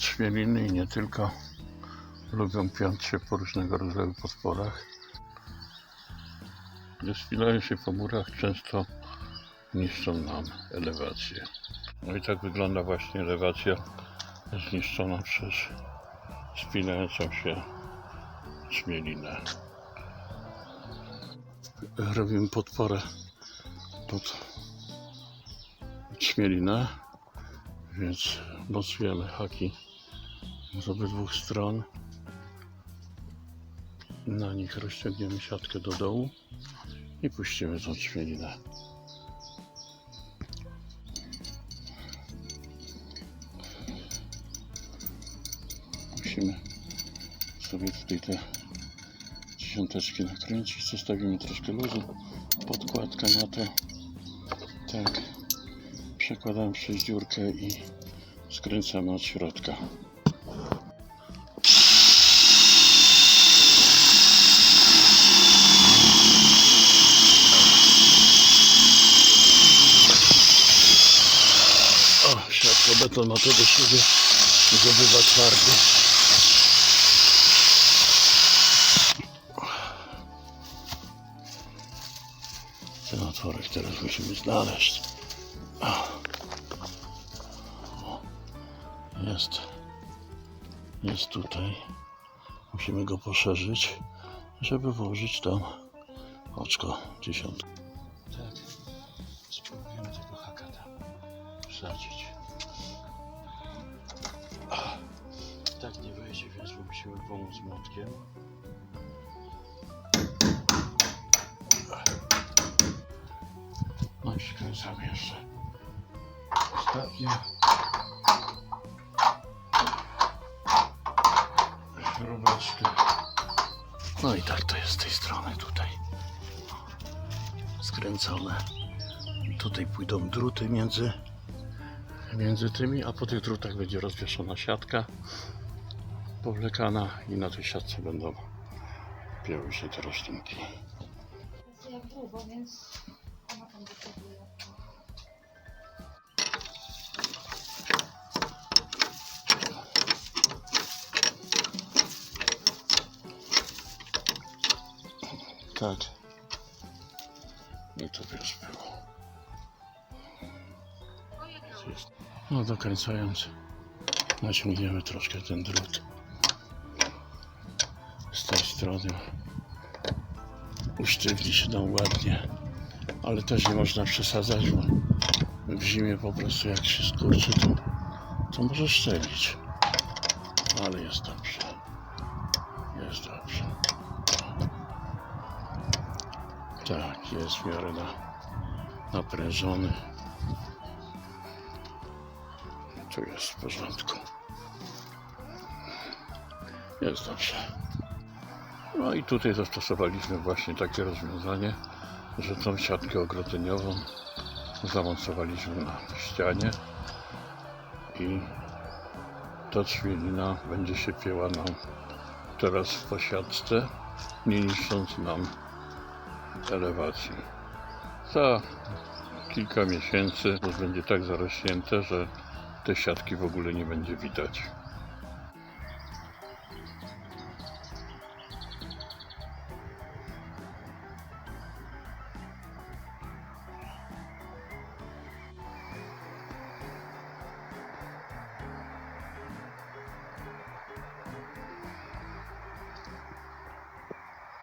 Trzmieliny i nie tylko lubią piąć się po różnego rodzaju podporach. Gdy spilają się po murach, często niszczą nam elewację. No i tak wygląda właśnie elewacja zniszczona przez spinającą się trzmielinę. Robimy podporę pod trzmielinę, więc mocujemy haki z obydwu stron. Na nich rozciągniemy siatkę do dołu i puścimy tą trzmielinę. Musimy sobie tutaj te dziesiąteczki nakręcić, zostawimy troszkę luzu, podkładka na to, tak, przekładamy przez dziurkę i skręcamy od środka. O, siatka beton ma to do siebie, że bywa twardy. Ten otworek teraz musimy znaleźć. Jest. Jest tutaj. Musimy go poszerzyć, żeby włożyć tam oczko dziesiątkę. Tak. Spróbujemy tego haka tam wsadzić. Tak nie wejdzie, więc musimy pomóc młotkiem. No i skręcamy jeszcze. Ostatnie. Śrubeczkę. No i tak to jest z tej strony tutaj. Skręcone. Tutaj pójdą druty między, między tymi, a po tych drutach będzie rozwieszona siatka powlekana i na tej siatce będą pięły się te roślinki. Tak. I to już było. No dokręcając, naciągniemy troszkę ten drut strony. Usztywni się nam ładnie, ale też nie można przesadzać, bo w zimie po prostu jak się skurczy, to, to może szczelić. Ale jest dobrze. Jest dobrze. Tak, jest w miarę na, naprężony. Tu jest w porządku. Jest dobrze. No i tutaj zastosowaliśmy właśnie takie rozwiązanie, że tą siatkę ogrodzeniową zamocowaliśmy na ścianie i ta trzmielina będzie się pięła nam teraz w posiadce, nie niszcząc nam elewacji. Za kilka miesięcy już będzie tak zarośnięte, że te siatki w ogóle nie będzie widać.